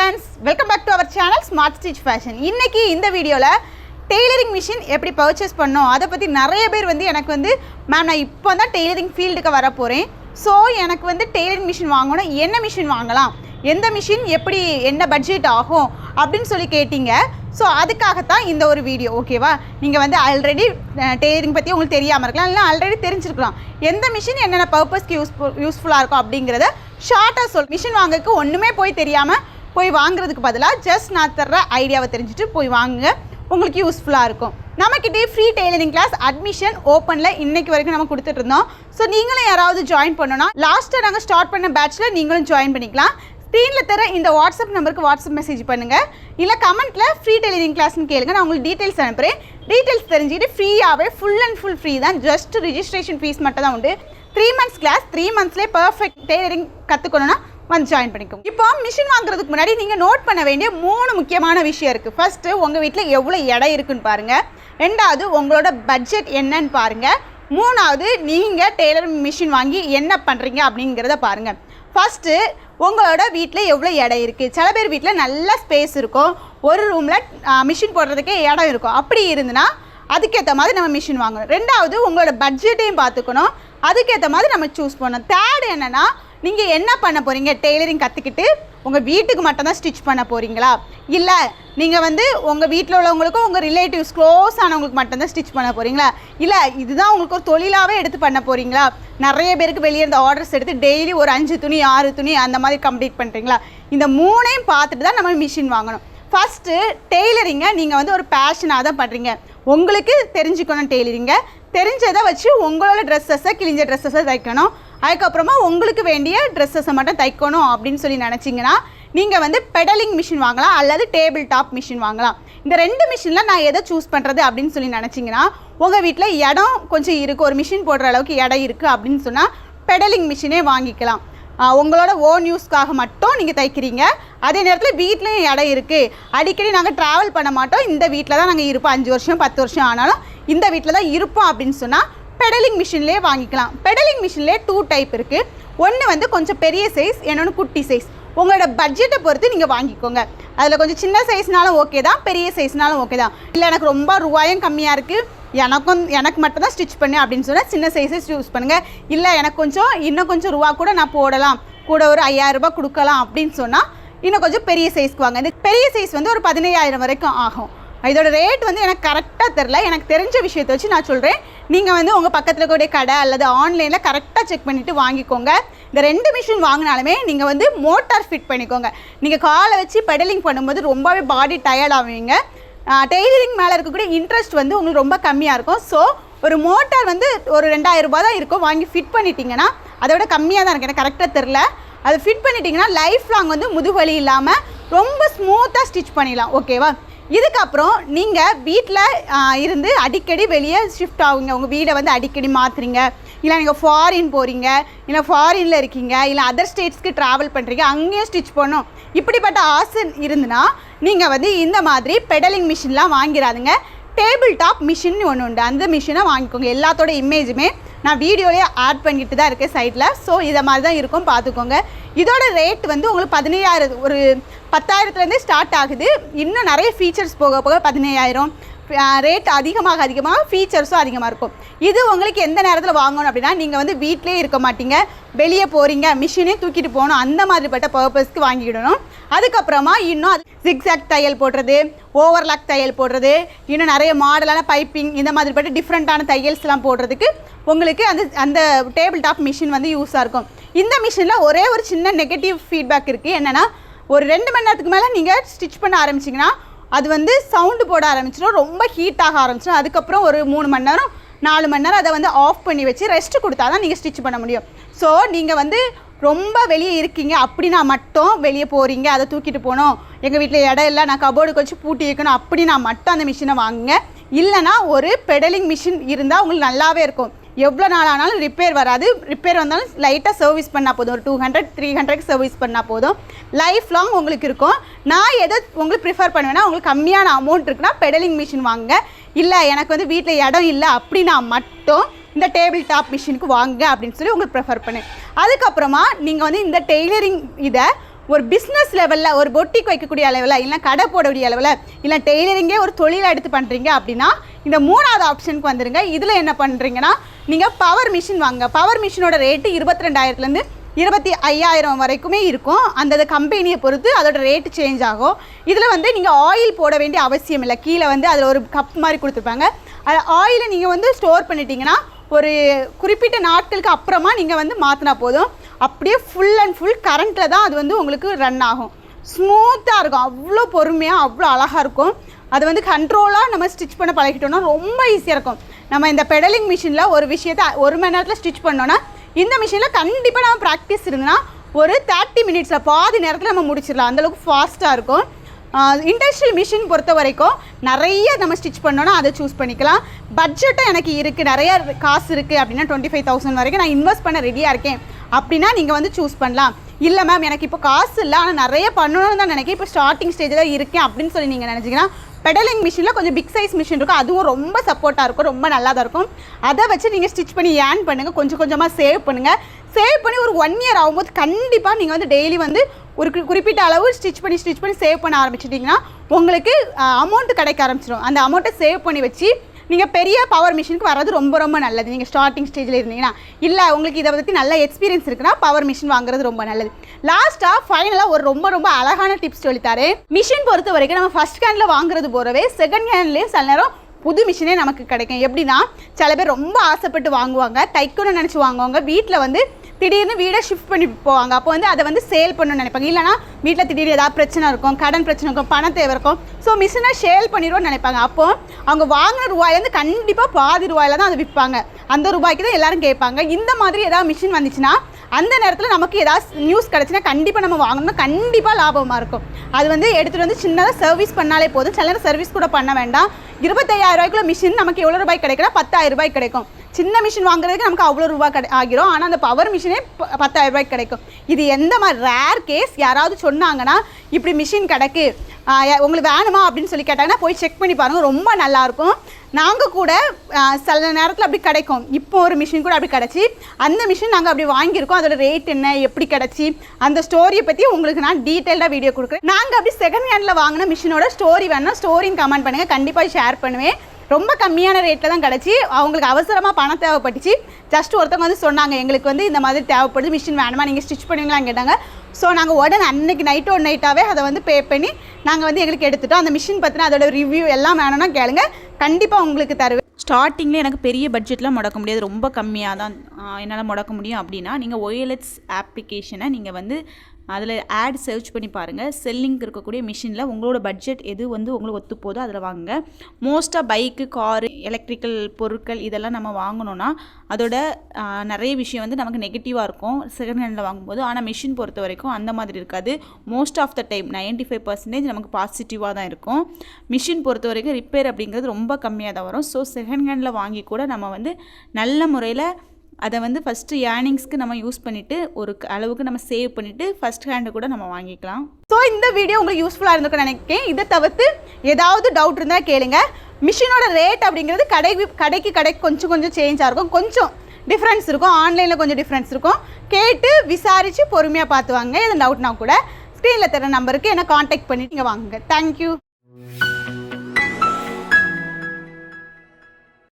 Friends welcome back to our channel smart stitch fashion இன்றைக்கி இந்த வீடியோவில் டெய்லரிங் மிஷின் எப்படி பர்ச்சேஸ் பண்ணோம் அதை பற்றி நிறைய பேர் வந்து எனக்கு வந்து மேம் நான் இப்போ தான் டெய்லரிங் ஃபீல்டுக்கு வர போகிறேன் ஸோ எனக்கு வந்து டெய்லரிங் மிஷின் வாங்கணும். என்ன மிஷின் வாங்கலாம்? எந்த மிஷின் எப்படி என்ன பட்ஜெட் ஆகும்? அப்படின்னு சொல்லி கேட்டீங்க. ஸோ அதுக்காகத்தான் இந்த ஒரு வீடியோ ஓகேவா நீங்கள் வந்து ஆல்ரெடி டெய்லரிங் பற்றி உங்களுக்கு தெரியாமல் இருக்கலாம் இல்லை ஆல்ரெடி தெரிஞ்சிருக்கலாம். எந்த மிஷின் என்னென்ன பர்பஸ்க்கு யூஸ்ஃபுல் யூஸ்ஃபுல்லாக இருக்கும் அப்படிங்கிறத ஷார்ட்டாக சொல் மிஷின் வாங்கக்கு ஒன்றுமே போய் தெரியாமல் போய் வாங்குறதுக்கு பதிலாக ஜஸ்ட் நான் தர்ற ஐடியாவை தெரிஞ்சுட்டு போய் வாங்குங்க. உங்களுக்கு யூஸ்ஃபுல்லாக இருக்கும். நம்மக்கிட்டே ஃப்ரீ டெய்லரிங் கிளாஸ் அட்மிஷன் ஓப்பனில் இன்னைக்கு வரைக்கும் நம்ம கொடுத்துட்டு இருந்தோம். ஸோ நீங்களும் யாராவது ஜாயின் பண்ணணும்னா லாஸ்ட்டாக நாங்கள் ஸ்டார்ட் பண்ண பேட்ச்சில் நீங்களும் ஜாயின் பண்ணிக்கலாம். ஸ்க்ரீனில் தர இந்த வாட்ஸ்அப் நம்பருக்கு வாட்ஸ்அப் மெசேஜ் பண்ணுங்கள் இல்லை கமெண்ட்டில் ஃப்ரீ டெய்லரிங் கிளாஸ்னு கேளுங்க. நான் உங்களுக்கு டீட்டெயில்ஸ் அனுப்புகிறேன் டீட்டெயில்ஸ் தெரிஞ்சுக்கிட்டு ஃப்ரீயாகவே ஃபுல் அண்ட் ஃபுல் ஃப்ரீ தான். ஜஸ்ட் ரிஜிஸ்ட்ரேஷன் ஃபீஸ் மட்டும் தான் உண்டு. த்ரீ மந்த்ஸ் கிளாஸ் த்ரீ மந்த்ஸ்லேயே பர்ஃபெக்ட் டெய்லரிங் கற்றுக்கணும்னா வந்து ஜாயின் பண்ணிக்கோங்க. இப்போ மிஷின் வாங்குறதுக்கு முன்னாடி நீங்கள் நோட் பண்ண வேண்டிய மூணு முக்கியமான விஷயம் இருக்குது ஃபஸ்ட்டு உங்கள் வீட்டில் எவ்வளோ இடம் இருக்குன்னு பாருங்கள் ரெண்டாவது உங்களோட பட்ஜெட் என்னன்னு பாருங்கள் மூணாவது நீங்கள் டெய்லர் மிஷின் வாங்கி என்ன பண்ணுறீங்க அப்படிங்கிறத பாருங்கள் ஃபஸ்ட்டு உங்களோட வீட்டில் எவ்வளோ இடம் இருக்குது சில பேர் வீட்டில் நல்ல ஸ்பேஸ் இருக்கும். ஒரு ரூமில் மிஷின் போடுறதுக்கே இடம் இருக்கும். அப்படி இருந்துன்னா அதுக்கேற்ற மாதிரி நம்ம மிஷின் வாங்கணும். ரெண்டாவது உங்களோட பட்ஜெட்டையும் பார்த்துக்கணும். அதுக்கேற்ற மாதிரி நம்ம சூஸ் பண்ணணும். தேர்ட் என்னென்னா நீங்கள் என்ன பண்ண போகிறீங்க டெய்லரிங் கற்றுக்கிட்டு உங்கள் வீட்டுக்கு மட்டும்தான் ஸ்டிச் பண்ண போகிறீங்களா இல்லை நீங்கள் வந்து உங்கள் வீட்டில் உள்ளவங்களுக்கும் உங்கள் ரிலேட்டிவ்ஸ் க்ளோஸ் ஆனவங்களுக்கு மட்டும்தான் ஸ்டிச் பண்ண போகிறீங்களா இல்லை இதுதான் உங்களுக்கு ஒரு தொழிலாகவே எடுத்து பண்ண போகிறீங்களா நிறைய பேருக்கு வெளியே இருந்த ஆர்டர்ஸ் எடுத்து டெய்லி ஒரு அஞ்சு துணி ஆறு துணி அந்த மாதிரி கம்ப்ளீட் பண்ணுறீங்களா இந்த மூணையும் பார்த்துட்டு தான் நம்ம மிஷின் வாங்கணும். ஃபஸ்ட்டு டெய்லரிங்கை நீங்கள் வந்து ஒரு பேஷனாக தான் பண்ணுறீங்க உங்களுக்கு தெரிஞ்சுக்கணும் டெய்லரிங்கை தெரிஞ்சதை வச்சு உங்களோட ட்ரெஸ்ஸஸை கிழிஞ்ச ட்ரெஸ்ஸஸை தைக்கணும். அதுக்கப்புறமா உங்களுக்கு வேண்டிய ட்ரெஸ்ஸஸை மட்டும் தைக்கணும் அப்படின்னு சொல்லி நினச்சிங்கன்னா நீங்கள் வந்து பெடலிங் மிஷின் வாங்கலாம் அல்லது டேபிள் டாப் மிஷின் வாங்கலாம். இந்த ரெண்டு மிஷினில் நான் எதை சூஸ் பண்ணுறது அப்படின்னு சொல்லி நினச்சிங்கன்னா உங்கள் வீட்டில் இடம் கொஞ்சம் இருக்குது ஒரு மிஷின் போடுற அளவுக்கு இடம் இருக்குது அப்படின்னு சொன்னால் பெடலிங் மிஷினே வாங்கிக்கலாம். உங்களோட ஓன் யூஸ்க்காக மட்டும் நீங்கள் தைக்கிறீங்க. அதே நேரத்தில் வீட்லேயும் இடம் இருக்குது அடிக்கடி நாங்கள் ட்ராவல் பண்ண மாட்டோம். இந்த வீட்டில் தான் நாங்கள் இருப்போம். அஞ்சு வருஷம் பத்து வருஷம் ஆனாலும் இந்த வீட்டில் தான் இருப்போம் அப்படின்னு சொன்னால் பெடலிங் மிஷின்லேயே வாங்கிக்கலாம். பெடலிங் மிஷின்லேயே டூ டைப் இருக்குது ஒன்று வந்து கொஞ்சம் பெரிய சைஸ் இன்னொன்று குட்டி சைஸ் உங்களோட பட்ஜெட்டை பொறுத்து நீங்கள் வாங்கிக்கோங்க. அதில் கொஞ்சம் சின்ன சைஸ்னாலும் ஓகே தான் பெரிய சைஸ்னாலும் ஓகே தான். இல்லை எனக்கு ரொம்ப ரூபாயும் கம்மியாக இருக்குது எனக்கும் எனக்கு மட்டும் தான் ஸ்டிச் பண்ணு அப்படின்னு சொன்னால் சின்ன சைஸை யூஸ் பண்ணுங்கள் இல்லை எனக்கு கொஞ்சம் இன்னும் கொஞ்சம் ரூபா கூட நான் போடலாம். கூட ஒரு ஐயாயிரம் ரூபாய் கொடுக்கலாம் அப்படின்னு சொன்னால் இன்னும் கொஞ்சம் பெரிய சைஸ்க்கு வாங்க. இந்த பெரிய சைஸ் வந்து ஒரு பதினையாயிரம் வரைக்கும் ஆகும். இதோட ரேட் வந்து எனக்கு கரெக்டாக தெரில எனக்கு தெரிஞ்ச விஷயத்தை வச்சு நான் சொல்கிறேன் நீங்கள் வந்து உங்கள் பக்கத்தில் கூடிய கடை அல்லது ஆன்லைனில் கரெக்டாக செக் பண்ணிவிட்டு வாங்கிக்கோங்க. இந்த ரெண்டு மிஷின் வாங்கினாலுமே நீங்கள் வந்து மோட்டார் ஃபிட் பண்ணிக்கோங்க. நீங்கள் காலை வச்சு பெடலிங் பண்ணும்போது ரொம்பவே பாடி டயர்ட் ஆவீங்க. டெய்லரிங் மேலே இருக்கக்கூடிய இன்ட்ரெஸ்ட் வந்து உங்களுக்கு ரொம்ப கம்மியாக இருக்கும். ஸோ ஒரு மோட்டார் வந்து ஒரு ரெண்டாயிரம் ரூபாய் தான் இருக்கும். வாங்கி ஃபிட் பண்ணிட்டீங்கன்னா அதை விட கம்மியாக தான் இருக்கு. எனக்கு கரெக்டாக தெரில அதை ஃபிட் பண்ணிட்டீங்கன்னா லைஃப் லாங் வந்து முதுவலி இல்லாமல் ரொம்ப ஸ்மூத்தாக ஸ்டிச் பண்ணிடலாம். ஓகேவா இதுக்கப்புறம் நீங்கள் வீட்டில் இருந்து அடிக்கடி வெளியே ஷிஃப்ட் ஆகுங்க. உங்கள் வீடை வந்து அடிக்கடி மாற்றுறீங்க இல்லை நீங்கள் ஃபாரின் போகிறீங்க இல்லை ஃபாரினில் இருக்கீங்க. இல்லை அதர் ஸ்டேட்ஸ்க்கு ட்ராவல் பண்ணுறீங்க அங்கேயும் ஸ்டிச் பண்ணணும். இப்படிப்பட்ட ஆசை இருந்துன்னா நீங்கள் வந்து இந்த மாதிரி பெடலிங் மிஷின்லாம் வாங்கிடாதுங்க டேபிள் டாப் மிஷின் ஒன்று உண்டு. அந்த மிஷினை வாங்கிக்கோங்க. எல்லாத்தோட இமேஜுமே நான் வீடியோலேயே ஆட் பண்ணிட்டு தான் இருக்கேன் சைட்டில் ஸோ இதை மாதிரி தான் இருக்கும். பார்த்துக்கோங்க. இதோட ரேட் வந்து உங்களுக்கு பதினையாயிரம் ஒரு பத்தாயிரத்துலேருந்தே ஸ்டார்ட் ஆகுது. இன்னும் நிறைய ஃபீச்சர்ஸ் போக போக பதினையாயிரம் ரேட் அதிகமாக அதிகமாக ஃபீச்சர்ஸும் அதிகமாக இருக்கும். இது உங்களுக்கு எந்த நேரத்தில் வாங்கணும் அப்படின்னா நீங்கள் வந்து வீட்டிலே இருக்க மாட்டீங்க. வெளியே போகிறீங்க மிஷினே தூக்கிட்டு போகணும். அந்த மாதிரிப்பட்ட பர்பஸ்க்கு வாங்கிக்கிடணும். அதுக்கப்புறமா இன்னும் அது ஜிக்ஸாக் தையல் போடுறது ஓவர்லாக் தையல் போடுறது இன்னும் நிறைய மாடலான பைப்பிங் இந்த மாதிரி பட்டு டிஃப்ரெண்ட்டான தையல்ஸ்லாம் போடுறதுக்கு உங்களுக்கு அந்த அந்த டேபிள் டாப் மிஷின் வந்து யூஸாக இருக்கும். இந்த மிஷினில் ஒரே ஒரு சின்ன நெகட்டிவ் ஃபீட்பேக் இருக்குது என்னென்னா ஒரு ரெண்டு மணி நேரத்துக்கு மேலே நீங்கள் ஸ்டிச் பண்ண ஆரம்பிச்சிங்கன்னா அது வந்து சவுண்டு போட ஆரம்பிச்சிடும். ரொம்ப ஹீட் ஆக ஆரம்பிச்சிடும். அதுக்கப்புறம் ஒரு மூணு மணி நேரம் நாலு மணி நேரம் அதை வந்து ஆஃப் பண்ணி வச்சு ரெஸ்ட் கொடுத்தா தான் நீங்கள் ஸ்டிச் பண்ண முடியும். ஸோ நீங்கள் வந்து ரொம்ப வெளியே இருக்கீங்க அப்படின்னா மட்டும் வெளியே போகிறீங்க அதை தூக்கிட்டு போகணும். எங்கள் வீட்டில் இடம் இல்லை நான் கபோர்டுக்கு வச்சு பூட்டி வைக்கணும் அப்படின்னா மட்டும் அந்த மிஷினை வாங்குங்க. இல்லைனா ஒரு பெடலிங் மிஷின் இருந்தால் உங்களுக்கு நல்லாவே இருக்கும். எவ்வளோ நாள் ஆனாலும் ரிப்பேர் வராது. ரிப்பேர் வந்தாலும் லைட்டாக சர்வீஸ் பண்ணால் போதும். ஒரு two hundred three hundred service பண்ணால் போதும். லைஃப் லாங் உங்களுக்கு இருக்கும். நான் எதை உங்களுக்கு ப்ரிஃபர் பண்ணுவேன்னா உங்களுக்கு கம்மியான அமௌண்ட் இருக்குன்னா பெடலிங் மிஷின் வாங்குங்க. இல்லை எனக்கு வந்து வீட்டில் இடம் இல்லை அப்படின்னா மட்டும் இந்த டேபிள் டாப் மிஷினுக்கு வாங்க அப்படின்னு சொல்லி உங்களுக்கு ப்ரிஃபர் பண்ணேன். அதுக்கப்புறமா நீங்கள் வந்து இந்த டெய்லரிங் இதை ஒரு பிஸ்னஸ் லெவலில் ஒரு பொட்டிக் வைக்கக்கூடிய அளவில் இல்லை கடை போடக்கூடிய அளவில் இல்லை டெய்லரிங்கே ஒரு தொழிலாக எடுத்து பண்ணுறீங்க அப்படின்னா இந்த மூணாவது ஆப்ஷனுக்கு வந்துடுங்க இதில் என்ன பண்ணுறீங்கன்னா நீங்கள் பவர் மிஷின் வாங்க. பவர் மிஷினோட ரேட்டு இருபத்தி ரெண்டாயிரத்துலேருந்து இருபத்தி ஐயாயிரம் வரைக்குமே இருக்கும். அந்த கம்பெனியை பொறுத்து அதோட ரேட்டு சேஞ்ச் ஆகும். இதில் வந்து நீங்கள் ஆயில் போட வேண்டிய அவசியம் இல்லை. கீழே வந்து அதில் ஒரு கப் மாதிரி கொடுத்துருப்பாங்க. அதில் ஆயிலை நீங்கள் வந்து ஸ்டோர் பண்ணிட்டீங்கன்னா ஒரு குறிப்பிட்ட நாட்களுக்கு அப்புறமா நீங்கள் வந்து மாற்றினா போதும். அப்படியே ஃபுல் அண்ட் ஃபுல் கரண்ட்டில் தான் அது வந்து உங்களுக்கு ரன் ஆகும். ஸ்மூத்தாக இருக்கும். அவ்வளோ பொறுமையாக அவ்வளோ அழகாக இருக்கும். அது வந்து கண்ட்ரோலாக நம்ம ஸ்டிச் பண்ண பழகிட்டோம்னா ரொம்ப ஈஸியாக இருக்கும். நம்ம இந்த பெடலிங் மிஷினில் ஒரு விஷயத்தை ஒரு மணி நேரத்தில் ஸ்டிச் பண்ணோன்னா இந்த மிஷினில் கண்டிப்பாக நம்ம ப்ராக்டிஸ் இருந்ததுன்னா ஒரு தேர்ட்டி மினிட்ஸில் பாதி நேரத்தில் நம்ம முடிச்சிடலாம். அந்தளவுக்கு ஃபாஸ்ட்டாக இருக்கும். இண்டஸ்ட்ரியல் மிஷின் பொறுத்த வரைக்கும் நிறைய நம்ம ஸ்டிச் பண்ணோன்னா அதை சூஸ் பண்ணிக்கலாம். பட்ஜெட்டும் எனக்கு இருக்குது நிறைய காசு இருக்குது அப்படின்னா டுவெண்ட்டி ஃபைவ் தௌசண்ட் வரைக்கும் நான் இன்வெஸ்ட் பண்ண ரெடியாக இருக்கேன். அப்படின்னா நீங்கள் வந்து சூஸ் பண்ணலாம். இல்லை மேம் எனக்கு இப்போ காசு இல்லை ஆனால் நிறைய பண்ணணும்னு தான் நினைக்கிறேன். இப்போ ஸ்டார்டிங் ஸ்டேஜில் இருக்கேன் அப்படின்னு சொல்லி நீங்கள் நினச்சிங்கன்னா பெடலிங் மிஷினில் கொஞ்சம் பிக் சைஸ் மிஷின் இருக்கும். அதுவும் ரொம்ப சப்போர்ட்டாக இருக்கும். ரொம்ப நல்லா தான் இருக்கும். அதை வச்சு நீங்கள் ஸ்டிச் பண்ணி ஏர்ன் பண்ணுங்கள் கொஞ்சம் கொஞ்சமாக சேவ் பண்ணுங்கள் சேவ் பண்ணி ஒரு ஒன் இயர் ஆகும்போது கண்டிப்பாக நீங்கள் வந்து டெய்லி வந்து ஒரு குறிப்பிட்ட அளவு ஸ்டிச் பண்ணி ஸ்டிச் பண்ணி சேவ் பண்ண ஆரம்பிச்சிட்டிங்கன்னா உங்களுக்கு அமௌண்ட் கிடைக்க ஆரம்பிச்சிடும். அந்த அமௌண்ட்டை சேவ் பண்ணி வச்சு நீங்கள் பெரிய பவர் மிஷினுக்கு வர்றது ரொம்ப ரொம்ப நல்லது. நீங்கள் ஸ்டார்டிங் ஸ்டேஜில் இருந்தீங்கன்னா இல்லை உங்களுக்கு இதை பற்றி நல்ல எக்ஸ்பீரியன்ஸ் இருக்குன்னா பவர் மிஷின் வாங்குறது ரொம்ப நல்லது. லாஸ்ட்டாக ஃபைனலாக ஒரு ரொம்ப ரொம்ப அழகான டிப்ஸ் சொல்லித்தாரு. மிஷின் பொறுத்த வரைக்கும் நம்ம ஃபஸ்ட் ஹேண்டில் வாங்குறது போகிறவே செகண்ட் ஹேண்ட்லேயே சில நேரம் புது மிஷினே நமக்கு கிடைக்கும். எப்படின்னா சில பேர் ரொம்ப ஆசைப்பட்டு வாங்குவாங்க தைக்கணும்னு நினச்சி வாங்குவாங்க. வீட்டில் வந்து திடீர்னு வீடை ஷிஃப்ட் பண்ணி போவாங்க. அப்போ வந்து அதை வந்து சேல் பண்ணணும்னு நினைப்பாங்க. இல்லைனா வீட்டில் திடீர்னு ஏதாவது பிரச்சனை இருக்கும் கடன் பிரச்சனை இருக்கும் பண தேவை இருக்கும். ஸோ மிஷினை சேல் பண்ணிடுவோம்னு நினைப்பாங்க. அப்போ அவங்க வாங்கின ரூபாயிலேருந்து கண்டிப்பாக பாதி ரூபாயில தான் அதை விற்பாங்க அந்த ரூபாய்க்கு தான் எல்லாரும் கேட்பாங்க. இந்த மாதிரி ஏதாவது மிஷின் வந்துச்சுன்னா அந்த நேரத்தில் நமக்கு ஏதாவது நியூஸ் கிடச்சுன்னா கண்டிப்பாக நம்ம வாங்கணும்னா கண்டிப்பாக லாபமாக இருக்கும். அது வந்து எடுத்துகிட்டு வந்து சின்னதாக சர்வீஸ் பண்ணாலே போதும். சில நேரம் சர்வீஸ் கூட பண்ண வேண்டாம். இருபத்தையாயிரம் ரூபாய்க்குள்ள மிஷின் நமக்கு எவ்வளோ ரூபாய் கிடைக்குன்னா பத்தாயிரம் ரூபாய் கிடைக்கும். சின்ன மிஷின் வாங்குறதுக்கு நமக்கு அவ்வளோ ரூபா கிடை ஆகிரும். ஆனால் அந்த பவர் மிஷினே பத்தாயிரம் ரூபாய்க்கு கிடைக்கும். இது எந்த மாதிரி ரேர் கேஸ் யாராவது சொன்னாங்கன்னா இப்படி மிஷின் கிடக்கு. உங்களுக்கு வேணுமா அப்படின்னு சொல்லி கேட்டாங்கன்னா போய் செக் பண்ணி பாருங்கள் ரொம்ப நல்லாயிருக்கும் நாங்கள் கூட சில நேரத்தில் அப்படி கிடைக்கும். இப்போ ஒரு மிஷின் கூட அப்படி கிடச்சி அந்த மிஷின் நாங்கள் அப்படி வாங்கியிருக்கோம். அதோட ரேட் என்ன எப்படி கிடச்சி அந்த ஸ்டோரியை பற்றி உங்களுக்கு நான் டீட்டெயில்டாக வீடியோ கொடுக்குறேன். நாங்கள் அப்படி செகண்ட் ஹேண்டில் வாங்கின மிஷினோட ஸ்டோரி வேணால் ஸ்டோரின்னு கமெண்ட் பண்ணுங்கள் கண்டிப்பாக ஷேர் பண்ணுவேன். ரொம்ப கம்மியான ரேட்டில் தான் கிடச்சி. அவங்களுக்கு அவசரமாக பணம் தேவைப்பட்டுச்சு. ஜஸ்ட் ஒருத்தவங்க வந்து சொன்னாங்க எங்களுக்கு வந்து இந்த மாதிரி தேவைப்படுது மிஷின் வேணுமா? நீங்கள் ஸ்டிச் பண்ணுவீங்களான்னு கேட்டாங்க. ஸோ நாங்கள் உடனே அன்னைக்கு நைட்டு ஒரு நைட்டாகவே அதை வந்து பே பண்ணி நாங்கள் வந்து எங்களுக்கு எடுத்துட்டோம். அந்த மிஷின் பற்றின அதோட ரிவ்யூ எல்லாம் வேணும்னா கேளுங்க. கண்டிப்பாக உங்களுக்கு தருவேன். ஸ்டார்டிங்கில் எனக்கு பெரிய பட்ஜெட்லாம் முடக்க முடியாது. ரொம்ப கம்மியாக தான் என்னால் முடக்க முடியும் அப்படின்னா நீங்கள் ஒயலட்ஸ் ஆப்ளிகேஷனை நீங்கள் வந்து அதில் ஆட் சர்ச் பண்ணி பாருங்கள் செல்லிங் இருக்கக்கூடிய மிஷினில் உங்களோட பட்ஜெட் எது வந்து உங்களுக்கு ஒத்து போதோ அதில் வாங்குங்க. மோஸ்ட்டாக பைக்கு காரு எலக்ட்ரிக்கல் பொருட்கள் இதெல்லாம் நம்ம வாங்கினோன்னா அதோட நிறைய விஷயம் வந்து நமக்கு நெகட்டிவாக இருக்கும். செகண்ட் ஹேண்டில் வாங்கும்போது ஆனால் மிஷின் பொறுத்த வரைக்கும் அந்த மாதிரி இருக்காது. Most of the time 95% five percentage நமக்கு பாசிட்டிவாக தான் இருக்கும். மிஷின் பொறுத்த வரைக்கும் ரிப்பேர் அப்படிங்கிறது ரொம்ப கம்மியாக தான் வரும். ஸோ செகண்ட் ஹேண்டில் வாங்கி கூட நம்ம வந்து நல்ல முறையில் அதை வந்து ஃபஸ்ட்டு ஏர்னிங்ஸ்க்கு நம்ம யூஸ் பண்ணிவிட்டு ஒரு அளவுக்கு நம்ம சேவ் பண்ணிவிட்டு ஃபஸ்ட் ஹேண்டு கூட நம்ம வாங்கிக்கலாம். ஸோ இந்த வீடியோ உங்களுக்கு யூஸ்ஃபுல்லாக இருந்திருக்கும்னு நினைக்கிறேன். இதை தவிர்த்து ஏதாவது டவுட் இருந்தால் கேளுங்க. மிஷினோட ரேட் அப்படிங்கிறது கடை கடைக்கு கடைக்கு கொஞ்சம் கொஞ்சம் சேஞ்சாக இருக்கும். கொஞ்சம் டிஃப்ரென்ஸ் இருக்கும். ஆன்லைனில் கொஞ்சம் டிஃப்ரென்ஸ் இருக்கும். கேட்டு விசாரித்து பொறுமையாக பார்த்து வாங்க எது டவுட்னா கூட ஸ்க்ரீனில் தர நம்பருக்கு என்ன காண்டாக்ட் பண்ணி நீங்கள் வாங்குங்க. தேங்க்யூ